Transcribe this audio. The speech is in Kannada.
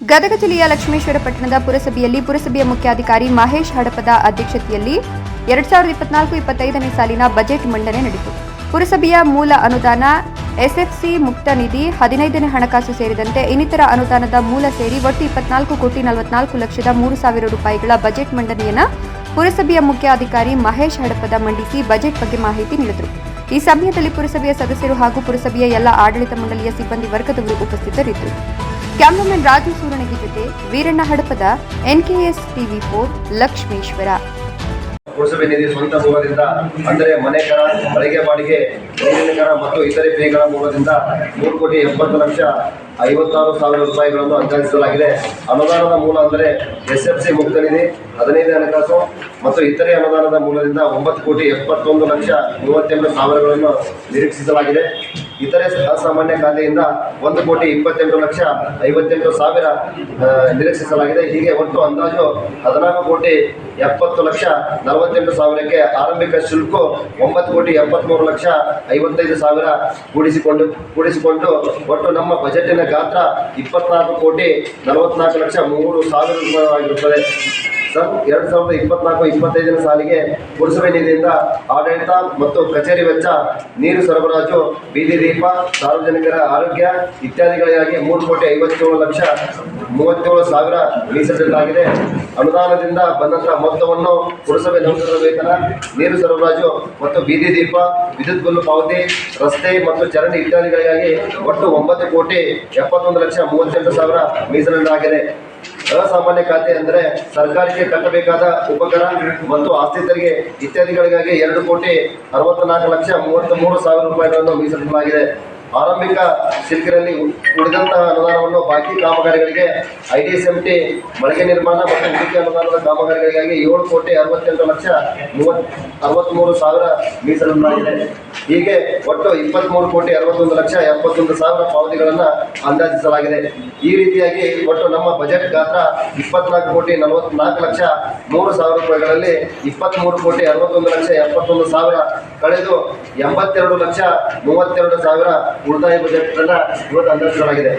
ಗದಗ ಜಿಲ್ಲೆಯ ಲಕ್ಷ್ಮೇಶ್ವರ ಪಟ್ಟಣದ ಪುರಸಭೆಯಲ್ಲಿ ಪುರಸಭೆಯ ಮುಖ್ಯಾಧಿಕಾರಿ ಮಹೇಶ್ ಹಡಪದ ಅಧ್ಯಕ್ಷತೆಯಲ್ಲಿ ಎರಡ್ ಸಾವಿರದ ಇಪ್ಪತ್ನಾಲ್ಕು ಇಪ್ಪತ್ತೈದನೇ ಸಾಲಿನ ಬಜೆಟ್ ಮಂಡನೆ ನಡೆಯಿತು ಪುರಸಭೆಯ ಮೂಲ ಅನುದಾನ, ಎಸ್ಎಫ್ಸಿ ಮುಕ್ತ ನಿಧಿ, ಹದಿನೈದನೇ ಹಣಕಾಸು ಸೇರಿದಂತೆ ಇನ್ನಿತರ ಅನುದಾನದ ಮೂಲ ಸೇರಿ ಒಟ್ಟು ಇಪ್ಪತ್ನಾಲ್ಕು ಕೋಟಿ ನಲವತ್ನಾಲ್ಕು ಲಕ್ಷದ ಮೂರು ಸಾವಿರ ರೂಪಾಯಿಗಳ ಬಜೆಟ್ ಮಂಡನೆಯನ್ನ ಪುರಸಭೆಯ ಮುಖ್ಯಾಧಿಕಾರಿ ಮಹೇಶ್ ಹಡಪದ ಮಂಡಿಸಿ ಬಜೆಟ್ ಬಗ್ಗೆ ಮಾಹಿತಿ ನೀಡಿದರು. ಈ ಸಮಯದಲ್ಲಿ ಪುರಸಭೆಯ ಸದಸ್ಯರು ಹಾಗೂ ಪುರಸಭೆಯ ಎಲ್ಲ ಆಡಳಿತ ಮಂಡಳಿಯ ಸಿಬ್ಬಂದಿ ವರ್ಗದವರು ಉಪಸ್ಥಿತರಿದ್ದರು. ಕ್ಯಾಮರಾಮನ್ ರಾಜು ಸೂರಣಗಿ ಜೊತೆ Veeranna Hadapada NKS TV for Lakshmeshwar. ಪುರಸಭೆ ನಿಧಿ ಸ್ವಂತ ಮೂಲದಿಂದ, ಅಂದರೆ ಮನೆ ಕರ ಅಡಿಗೆ ಬಾಡಿಗೆ ಕರ ಮತ್ತು ಇತರೆ ಪೇಗಳ ಮೂಲದಿಂದ ಮೂರು ಕೋಟಿ ಎಪ್ಪತ್ತು ಲಕ್ಷ ಐವತ್ತಾರು ಸಾವಿರ ರೂಪಾಯಿಗಳನ್ನು ಅಂದಾಜಿಸಲಾಗಿದೆ. ಅನುದಾನದ ಮೂಲ ಅಂದರೆ ಎಸ್ ಎಫ್ ಸಿ ಮುಕ್ತ ನಿಧಿ, ಹದಿನೈದು ಹಣಕಾಸು ಮತ್ತು ಇತರೆ ಅನುದಾನದ ಮೂಲದಿಂದ ಒಂಬತ್ತು ಕೋಟಿ ಎಪ್ಪತ್ತೊಂದು ಲಕ್ಷ ಮೂವತ್ತೆಂಟು ಸಾವಿರಗಳನ್ನು ನಿರೀಕ್ಷಿಸಲಾಗಿದೆ. ಇತರೆ ಅಸಾಮಾನ್ಯ ಖಾತೆಯಿಂದ ಒಂದು ಕೋಟಿ ಇಪ್ಪತ್ತೆಂಟು ಲಕ್ಷ ಐವತ್ತೆಂಟು ಸಾವಿರ ನಿರೀಕ್ಷಿಸಲಾಗಿದೆ. ಹೀಗೆ ಒಟ್ಟು ಅಂದಾಜು ಹದಿನಾಲ್ಕು ಕೋಟಿ ಎಪ್ಪತ್ತು ಲಕ್ಷ ನಲವತ್ತೆಂಟು ಸಾವಿರಕ್ಕೆ ಆರಂಭಿಕ ಶುಲ್ಕ ಒಂಬತ್ತು ಕೋಟಿ ಎಪ್ಪತ್ತ್ಮೂರು ಲಕ್ಷ ಐವತ್ತೈದು ಸಾವಿರ ಕೂಡಿಸಿಕೊಂಡು ಕೂಡಿಸಿಕೊಂಡು ಒಟ್ಟು ನಮ್ಮ ಬಜೆಟಿನ ಗಾತ್ರ ಇಪ್ಪತ್ನಾಲ್ಕು ಕೋಟಿ ನಲವತ್ನಾಲ್ಕು ಲಕ್ಷ ಮೂರು ಸಾವಿರ ರೂಪಾಯಿಯಾಗಿರುತ್ತದೆ ಸರ್, ಎರಡು ಸಾವಿರದ ಇಪ್ಪತ್ನಾಲ್ಕು ಇಪ್ಪತ್ತೈದನೇ ಸಾಲಿಗೆ ಪುರಸಭೆ ನಿಧಿಯಿಂದ ಆಡಳಿತ ಮತ್ತು ಕಚೇರಿ ವೆಚ್ಚ, ನೀರು ಸರಬರಾಜು, ಬೀದಿ ದೀಪ, ಸಾರ್ವಜನಿಕರ ಆರೋಗ್ಯ ಇತ್ಯಾದಿಗಳಿಗಾಗಿ ಮೂರು ಕೋಟಿ ಐವತ್ತೇಳು ಲಕ್ಷ ಮೂವತ್ತೇಳು ಸಾವಿರ ಮೀಸಲಿಡಲಾಗಿದೆ. ಅನುದಾನದಿಂದ ಬಂದಂತಹ ಮೊತ್ತವನ್ನು ಪುರಸಭೆ ನೌಕರರ ವೇತನ, ನೀರು ಸರಬರಾಜು ಮತ್ತು ಬೀದಿ ದೀಪ, ವಿದ್ಯುತ್ ಬಿಲ್ಲು ಪಾವತಿ, ರಸ್ತೆ ಮತ್ತು ಚರಂಡಿ ಇತ್ಯಾದಿಗಳಿಗಾಗಿ ಒಟ್ಟು ಒಂಬತ್ತು ಕೋಟಿ ಎಪ್ಪತ್ತೊಂದು ಲಕ್ಷ ಮೂವತ್ತೆಂಟು ಸಾವಿರ ಮೀಸಲಿಡಲಾಗಿದೆ. ಅಸಾಮಾನ್ಯ ಖಾತೆ ಅಂದರೆ ಸರ್ಕಾರಕ್ಕೆ ಕಟ್ಟಬೇಕಾದ ಉಪಕರ ಮತ್ತು ಆಸ್ತಿ ತೆರಿಗೆ ಇತ್ಯಾದಿಗಳಿಗಾಗಿ ಎರಡು ಕೋಟಿ ಅರವತ್ತ್ನಾಲ್ಕು ಲಕ್ಷ ಮೂವತ್ತ್ ಮೂರು ಸಾವಿರ ರೂಪಾಯಿಗಳನ್ನು ಮೀಸಲಿಡಲಾಗಿದೆ. ಆರಂಭಿಕ ಶಿಲ್ಕಿನಲ್ಲಿ ಉಳಿದಂತಹ ಅನುದಾನವನ್ನು ಬಾಕಿ ಕಾಮಗಾರಿಗಳಿಗೆ, ಐಡಿಎಸ್ಎಂಟಿ ಮಳಿಗೆ ನಿರ್ಮಾಣ ಮತ್ತು ಹೂಡಿಕೆ ಅನುದಾನದ ಕಾಮಗಾರಿಗಳಿಗಾಗಿ ಏಳು ಕೋಟಿ ಅರವತ್ತೆಂಟು ಲಕ್ಷ ಮೂವತ್ ಅರವತ್ತ್ಮೂರು ಸಾವಿರ ಮೀಸಲಿಡಲಾಗಿದೆ. ಹೀಗೆ ಒಟ್ಟು ಇಪ್ಪತ್ತ್ಮೂರು ಕೋಟಿ ಅರವತ್ತೊಂದು ಲಕ್ಷ ಎಪ್ಪತ್ತೊಂದು ಸಾವಿರ ಪಾವತಿಗಳನ್ನು ಅಂದಾಜಿಸಲಾಗಿದೆ. ಈ ರೀತಿಯಾಗಿ ಒಟ್ಟು ನಮ್ಮ ಬಜೆಟ್ ಗಾತ್ರ ಇಪ್ಪತ್ನಾಲ್ಕು ಕೋಟಿ ನಲವತ್ನಾಲ್ಕು ಲಕ್ಷ ಮೂರು ಸಾವಿರ ರೂಪಾಯಿಗಳಲ್ಲಿ ಇಪ್ಪತ್ತ್ಮೂರು ಕೋಟಿ ಅರವತ್ತೊಂದು ಲಕ್ಷ ಎಪ್ಪತ್ತೊಂದು ಸಾವಿರ ಕಳೆದು ಎಂಬತ್ತೆರಡು ಲಕ್ಷ ಮೂವತ್ತೆರಡು ಸಾವಿರ ಉಳಿತಾಯ ಬಜೆಟ್ ಅನ್ನ ಇವತ್ತು ಅಂದಾಜಿಸಲಾಗಿದೆ.